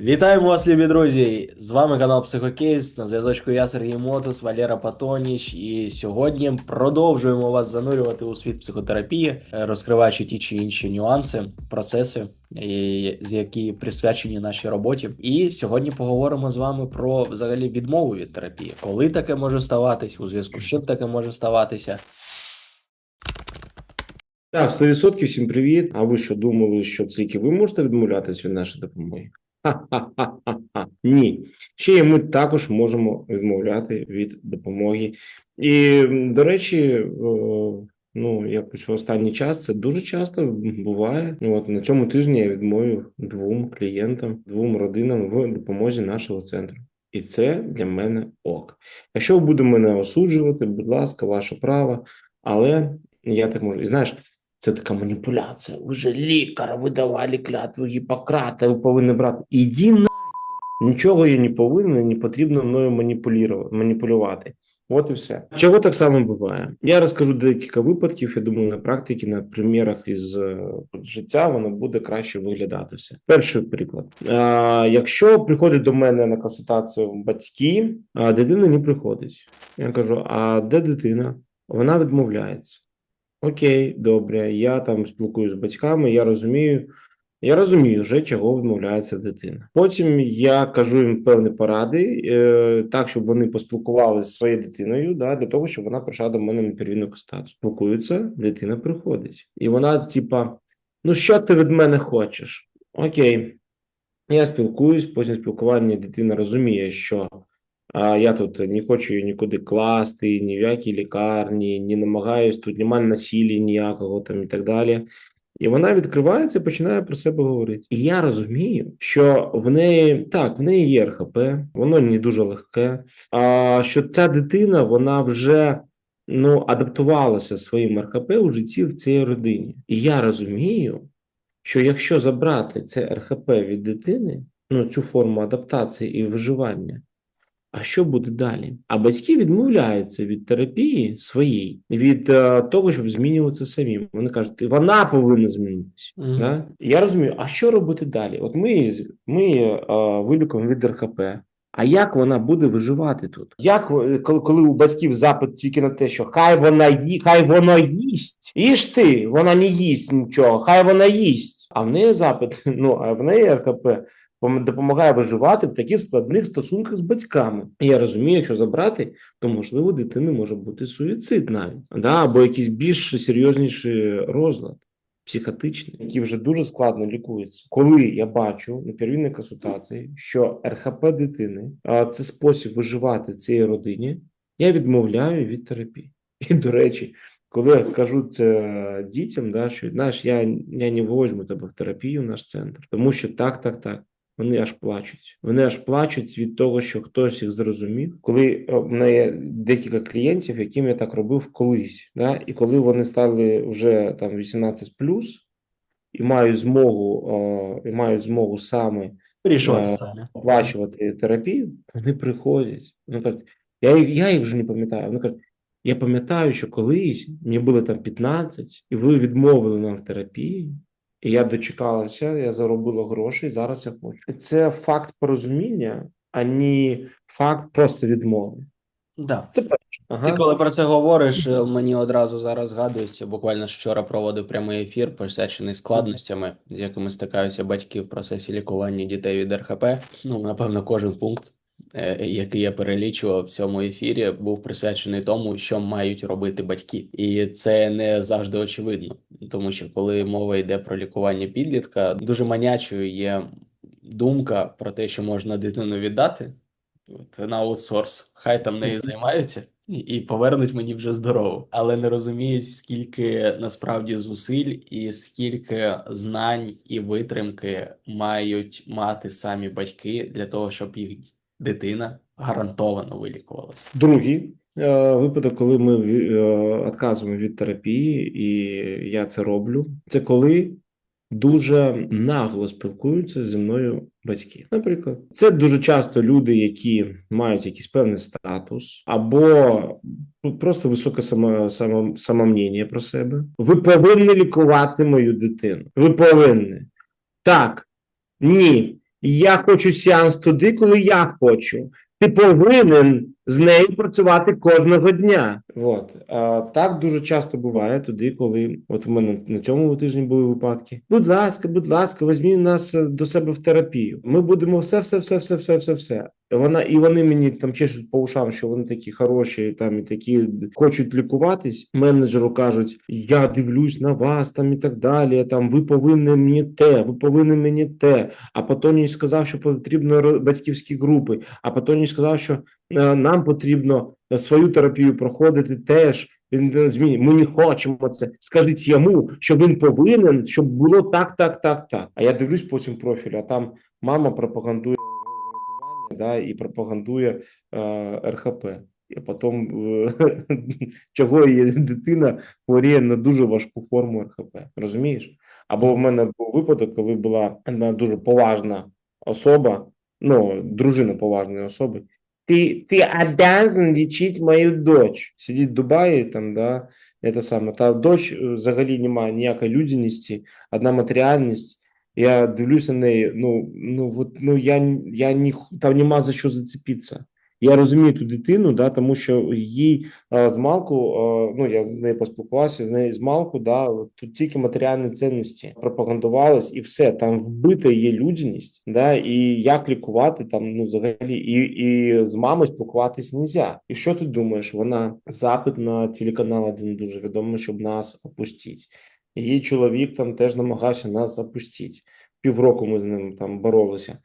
Вітаємо вас, любі друзі! З вами канал Психокейс. На зв'язочку я Сергій Мотус, Валера Патоніч. І сьогодні продовжуємо вас занурювати у світ психотерапії, е, розкриваючи ті чи інші нюанси, процеси, з які присвячені нашій роботі. І сьогодні поговоримо з вами про взагалі відмову від терапії, коли таке може ставатись, у зв'язку з чим таке може ставатися. Так, 100% всім привіт. А ви що думали, що тільки ви можете відмовлятись від нашої допомоги? Ні. Ще й ми також можемо відмовляти від допомоги. І, до речі, ну, якось в останній час це дуже часто буває. Ну, от на цьому тижні я відмовив двом клієнтам, двом родинам в допомозі нашого центру. І це для мене ок. Якщо ви будете мене осуджувати, будь ласка, ваше право. Але я так можу. І знаєш, це така маніпуляція. Ви же лікар, ви давали клятву Гіппократа, ви повинні брати. Іди на нічого я не повинен, не потрібно мною маніпулювати. От і все. Чого так само буває? Я розкажу декілька випадків. Я думаю, на практиці, на примірах із е, життя воно буде краще виглядати все. Перший приклад: а, якщо приходять до мене на консультацію батьки, а дитина не приходить. Я кажу: а де дитина? Вона відмовляється. Окей, добре, я там спілкуюся з батьками, я розумію. Я розумію вже, чого відмовляється дитина. Потім я кажу їм певні поради, е, так, щоб вони поспілкувалися зі своєю дитиною, да, для того, щоб вона прийшла до мене на первинну консультацію. Спілкуються, дитина приходить. І вона, типа, ну що ти від мене хочеш? Окей. Я спілкуюсь, потім спілкування дитина розуміє, що я тут не хочу її нікуди класти, ні в які лікарні, не намагаюсь, тут немає насилля ніякого там і так далі. І вона відкривається починає про себе говорити. І я розумію, що в неї так, в неї є РХП, воно не дуже легке. А що ця дитина вона вже ну адаптувалася своїм РХП у житті в цій родині. І я розумію, що якщо забрати це РХП від дитини, ну цю форму адаптації і виживання. А що буде далі? А батьки відмовляються від терапії своєї, від е, того, щоб змінюватися самим. Вони кажуть, вона повинна змінитися. Мгм. Да? Я розумію, а що робити далі? От ми, ми її, е, вилікуємо від РХП. А як вона буде виживати тут? Як е, коли, коли у батьків запит тільки на те, що хай вона ї, хай воно їсть, їж ти, вона не їсть нічого, хай вона їсть. А в неї запит, ну а в неї пом- допомагає виживати в таких складних стосунках з батьками. Я розумію, якщо забрати, то можливо дитини може бути суїцид навіть, да, або якийсь більш серйозніший розлад. Психотичний, який вже дуже складно лікується. Коли я бачу на первинній консультації, що РХП дитини це спосіб виживати в цій родині, я відмовляю від терапії. І до речі, коли я кажу це дітям, да, що знаєш, я, я не возьму тебе в терапію в наш центр, тому що так, так, так. Вони аж плачуть. Вони аж плачуть від того, що хтось їх зрозумів. Коли е, в мене є декілька клієнтів, яким я так робив колись, да? і коли вони стали вже там 18 і мають змогу, е, і мають змогу саме Е, оплачувати терапію, вони приходять. Вони кажуть, я, їх- я їх вже не пам'ятаю. Вони кажуть, я пам'ятаю, що колись мені було там 15, і ви відмовили нам в терапії. І я дочекалася, я заробила гроші, і зараз я хочу. Це факт порозуміння, а не факт просто відмови. Да. Це. Ага. Ти коли про це говориш, е, мені одразу зараз згадується. Буквально вчора проводив прямий ефір, присвячений складностями, з якими стикаються батьки в процесі лікування дітей від РХП. Ну, напевно, кожен пункт, який я перелічував в цьому ефірі, був присвячений тому, що мають робити батьки, і це не завжди очевидно, тому що коли мова йде про лікування підлітка, дуже манячою є думка про те, що можна дитину віддати. От на аутсорс, хай там нею займаються і- повернуть мені вже здорово, але не розуміють, скільки насправді зусиль і скільки знань і витримки мають мати самі батьки для того, щоб їх дитина гарантовано вилікувалася. Другий е, випадок, коли ми е, відказуємо від терапії, і я це роблю, це коли дуже нагло спілкуються зі мною батьки. Наприклад, це дуже часто люди, які мають якийсь певний статус, або просто високе само, само, самомніння про себе. Ви повинні лікувати мою дитину. Ви повинні. Так, ні. Я хочу сеанс туди, коли я хочу. Ти повинен з нею працювати кожного дня. От а, так дуже часто буває туди, коли от у мене на цьому тижні були випадки. Будь ласка, будь ласка, візьміть нас е, до себе в терапію. Ми будемо все, все, все, все, все, все, все. Вона і вони мені там чешуть по ушам, що вони такі хороші, там і такі хочуть лікуватись. Менеджеру кажуть: я дивлюсь на вас там і так далі. Там ви повинні мені те, ви повинні мені те. А Патоніч сказав, що потрібно батьківські групи. А Патоніч сказав, що нам потрібно е, свою терапію проходити теж. Він не змінює. Ми не хочемо це. Скажіть йому, що він повинен, щоб було так, так, так, так. А я дивлюсь потім профіль, а там мама пропагандує да, і пропагандує е, РХП. І потім е, чого її дитина хворіє на дуже важку форму РХП. Розумієш? Або в мене був випадок, коли була дуже поважна особа, ну, дружина поважної особи. Ти, ти обязан лічити мою дочь. Сидить в Дубаї, там, да, це саме. Та дочь е, взагалі немає ніякої людяності, одна матеріальність. Я дивлюся на неї, ну, ну, от, ну я, я ні, там нема за що зацепитися. Я розумію ту дитину, да, тому що їй а, з малку, а, ну я з нею поспілкувався, з нею з малку, да, тут тільки матеріальні цінності пропагандувались, і все там вбита є людяність, да, і як лікувати там, ну взагалі, і, і з мамою спілкуватись нельзя. І що ти думаєш? Вона запит на телеканал один дуже відомий, щоб нас опустити. Її чоловік там теж намагався нас запустити. Півроку ми з ним там боролися.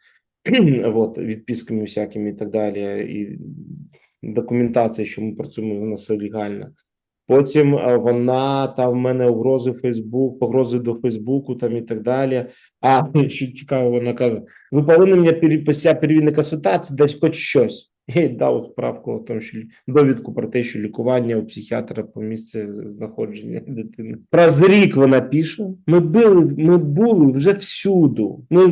вот, відписками всякими і так далі, і документація, що ми працюємо, вона все легально. Потім е, вона там в мене угрози Фейсбук, погрози до Фейсбуку там і так далі. А що цікаво, вона каже: ви повинні мені після первинної консультації дати хоч щось. Я дав справку о тому, що довідку про те, що лікування у психіатра по місці знаходження дитини. Про рік вона пише. Ми були, ми були вже всюду. Ми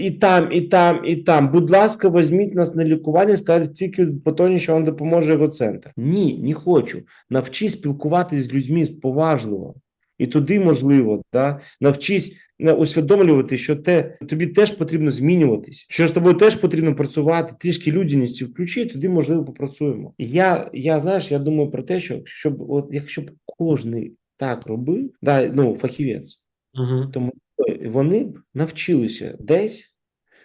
і там, і там, і там. Будь ласка, візьміть нас на лікування, скажуть тільки по тому, що вам допоможе його центр. Ні, не хочу. Навчись спілкуватися з людьми поважливо. І туди можливо, да? навчись усвідомлювати, що те тобі теж потрібно змінюватись, що з тобою теж потрібно працювати, трішки людяності включи, і туди можливо попрацюємо. І я, я знаєш, я думаю про те, що щоб от якщо б кожний так робив, да, ну фахівець, Угу. тому вони б навчилися десь,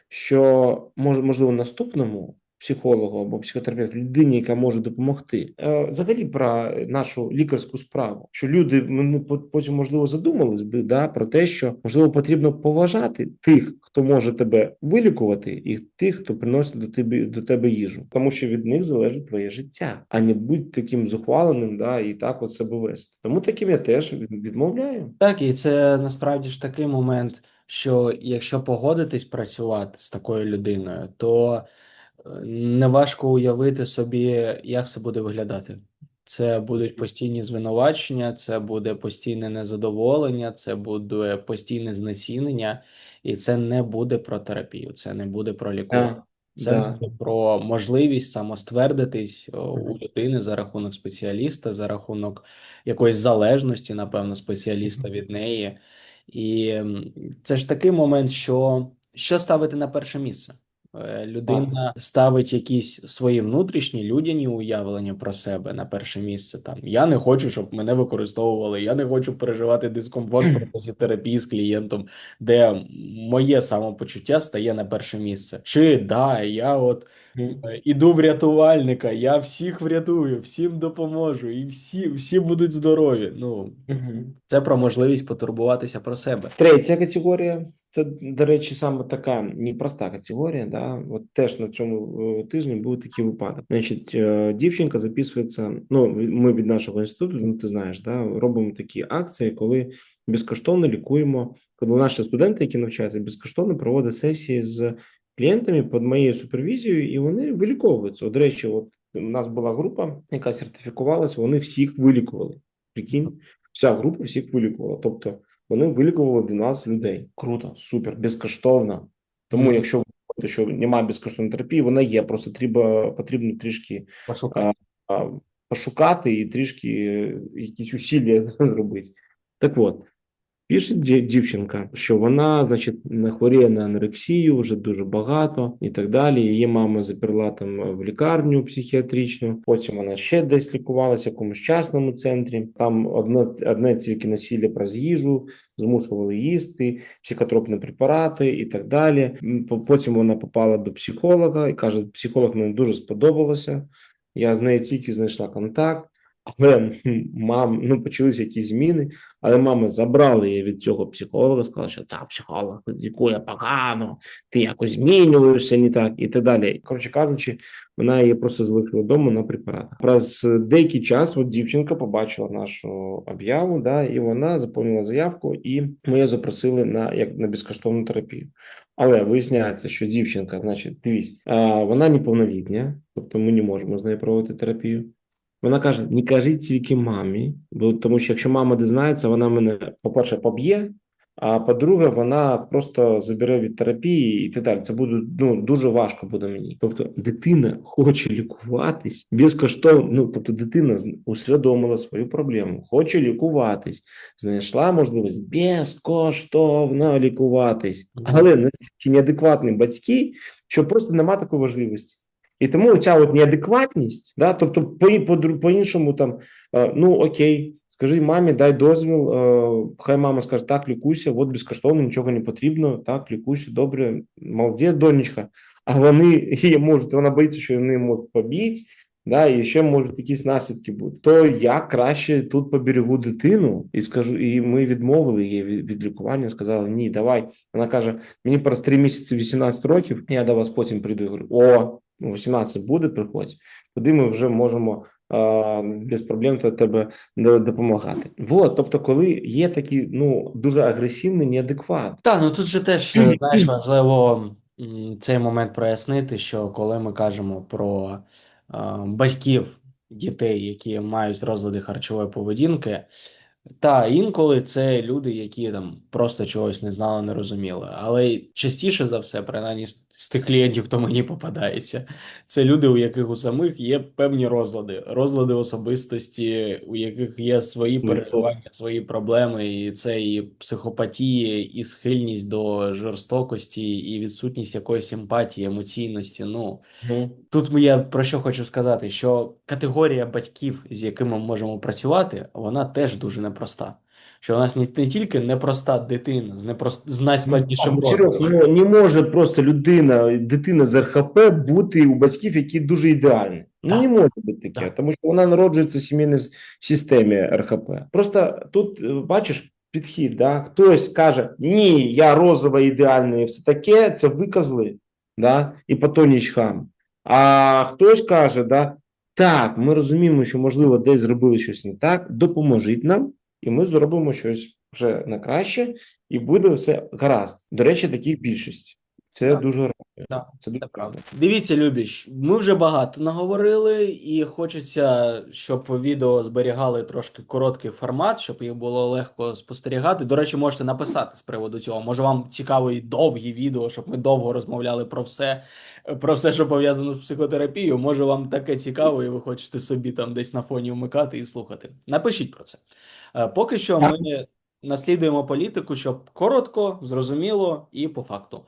що може, можливо, наступному психологу або психотерапевту, людині, яка може допомогти, е, взагалі про нашу лікарську справу, що люди потім можливо задумались би да, про те, що можливо потрібно поважати тих, хто може тебе вилікувати, і тих, хто приносить до тебе до тебе їжу, тому що від них залежить твоє життя, а не будь таким зухваленим, да, і так от себе вести. Тому таким я теж відмовляю. Так, і це насправді ж такий момент, що якщо погодитись працювати з такою людиною, то неважко уявити собі, як це буде виглядати. Це будуть постійні звинувачення, це буде постійне незадоволення, це буде постійне знесінення, і це не буде про терапію, це не буде про лікування. Це да. буде про можливість самоствердитись у людини за рахунок спеціаліста, за рахунок якоїсь залежності, напевно, спеціаліста від неї. І це ж такий момент, що що ставити на перше місце? Е, Людина ставить якісь свої внутрішні людяні уявлення про себе на перше місце. Там я не хочу, щоб мене використовували, я не хочу переживати дискомфорт процесі терапії з клієнтом, де моє самопочуття стає на перше місце. Чи да, я от Е, Іду в рятувальника, я всіх врятую, всім допоможу, і всі, всі будуть здорові. Ну, це про можливість потурбуватися про себе. Третя категорія це, до речі, саме така непроста категорія. Да? От теж на цьому е, тижні був такий випадок. Значить, е, дівчинка записується. Ну, ми від нашого інституту, ну ти знаєш, да, робимо такі акції, коли безкоштовно лікуємо, коли наші студенти, які навчаються, безкоштовно проводять сесії з клієнтами під моєю супервізією, і вони виліковуються. От, До речі, от у нас була група, яка сертифікувалася, вони всіх вилікували. Прикинь, вся група всіх вилікувала. Тобто вони вилікували 12 людей. Круто, супер, безкоштовно. Тому, Мгм. якщо ви говорите, що немає безкоштовної терапії, вона є. Просто треба потрібно трішки Пошукати. а, пошукати і трішки е, якісь усилля зробити. Так от, Пише дівчинка, що вона, значить, хворіє на анорексію вже дуже багато і так далі. Її мама заперла там в лікарню психіатричну. Потім вона ще десь лікувалася в якомусь частному центрі. Там одне, одне тільки насилля про їжу, змушували їсти, психотропні препарати і так далі. По- Потім вона попала до психолога і каже: психолог мені дуже сподобалося. Я з нею тільки знайшла контакт. Але мам, ну почалися якісь зміни, але мама забрала її від цього психолога, сказала, що ця психолог лікує погано, ти якось змінюєшся не так і так далі. Коротше кажучи, вона її просто залишила вдома на препаратах. Раз деякий час от дівчинка побачила нашу об'яву, да, і вона заповнила заявку, і ми її запросили на як на безкоштовну терапію. Але виясняється, що дівчинка, значить, дивись, а, вона неповнолітня, тобто ми не можемо з нею проводити терапію. Вона каже: не кажіть тільки мамі, бо тому що якщо мама дізнається, вона мене, по-перше, поб'є, а по-друге, вона просто забере від терапії і так далі. Це буде ну дуже важко буде мені. Тобто, дитина хоче лікуватись безкоштовно. Ну тобто, дитина усвідомила свою проблему, хоче лікуватись, знайшла можливість безкоштовно лікуватись, але настільки неадекватні батьки, що просто нема такої важливості. І тому ця от неадекватність, да, тобто по, іншому там, е, ну окей, скажи мамі, дай дозвіл, е, хай мама скаже, так, лікуйся, от безкоштовно, нічого не потрібно, так, лікуйся, добре, молодець, донечка. А вони її можуть, вона боїться, що вони можуть побити, да, і ще можуть якісь наслідки бути. То я краще тут поберегу дитину і скажу, і ми відмовили її від, лікування, сказали, ні, давай. Вона каже, мені просто 3 місяці 18 років, я до вас потім прийду і говорю, о, ну, 18 буде, приходь, тоді ми вже можемо а, без проблем до тебе до- допомагати. Вот, тобто, коли є такі ну дуже агресивний неадекват. Так, ну тут же теж е, знаєш, важливо цей момент прояснити, що коли ми кажемо про е, батьків дітей, які мають розлади харчової поведінки, та інколи це люди, які там просто чогось не знали, не розуміли. Але частіше за все, принаймні з тих клієнтів, хто мені попадається, це люди, у яких у самих є певні розлади, розлади особистості, у яких є свої переживання, свої проблеми, і це і психопатії, і схильність до жорстокості, і відсутність якоїсь емпатії, емоційності. Ну тут я про що хочу сказати, що категорія батьків, з якими ми можемо працювати, вона теж дуже непроста. Що у нас не, не тільки непроста дитина з непрост з найскладнішим Ну, ну, не може просто людина, дитина з РХП бути у батьків, які дуже ідеальні. Ну Так. не може бути таке, Так. тому що вона народжується в сімейній системі РХП. Просто тут е, бачиш підхід, да? хтось каже: ні, я розова ідеальна і все таке, це ви козли, да? і потоніч хам. А хтось каже, да, так, ми розуміємо, що можливо десь зробили щось не так, допоможіть нам, і ми зробимо щось вже на краще, і буде все гаразд. До речі, таких більшість. Це Так. дуже радує. Так, Це дуже Це правда. Дивіться, любі, ми вже багато наговорили, і хочеться, щоб відео зберігали трошки короткий формат, щоб їх було легко спостерігати. До речі, можете написати з приводу цього. Може, вам цікаво і довгі відео, щоб ми довго розмовляли про все, про все, що пов'язано з психотерапією. Може, вам таке цікаво, і ви хочете собі там десь на фоні вмикати і слухати. Напишіть про це. Е, Поки що ми наслідуємо політику, щоб коротко, зрозуміло і по факту.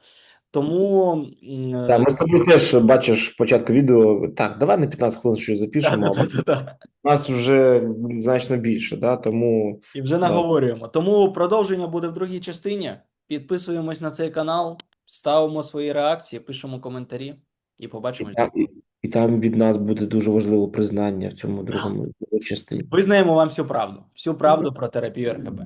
Тому м, Так, ми з тобою теж бачиш початку відео. Так, давай на 15 хвилин щось запишемо, а Та-та-та-та. у нас вже значно більше, да, тому І вже наговорюємо. Тому продовження буде в другій частині. Підписуємось на цей канал, ставимо свої реакції, пишемо коментарі і і там, і там від нас буде дуже важливе признання в цьому другому частині. Визнаємо вам всю правду, всю правду про терапію РГБ.